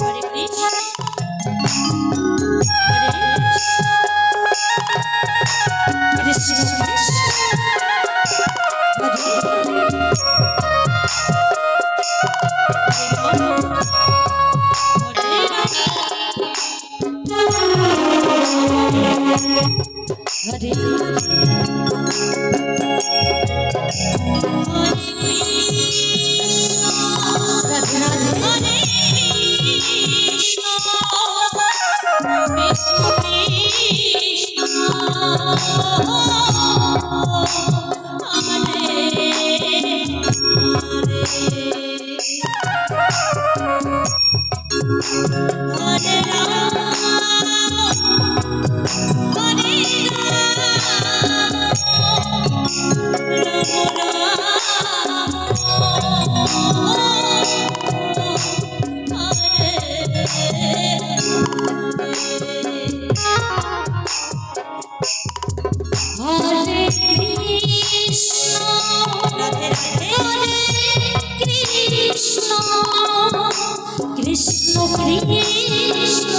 Hare Krishna Krishna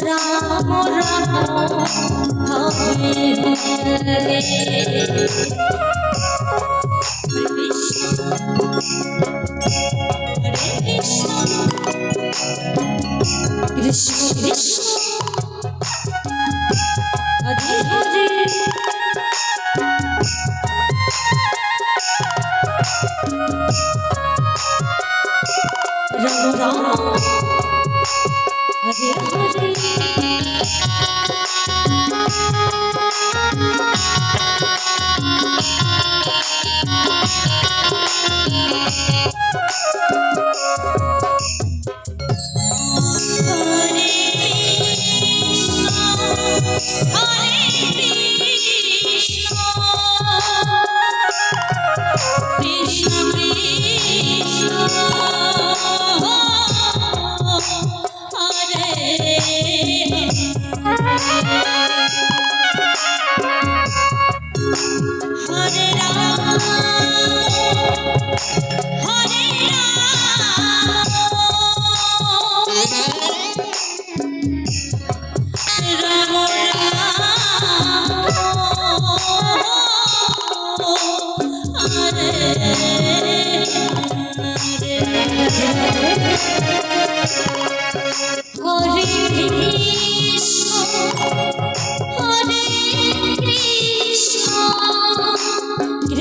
Ram Ram Hare Hare Ram Ram Hare Hare Hare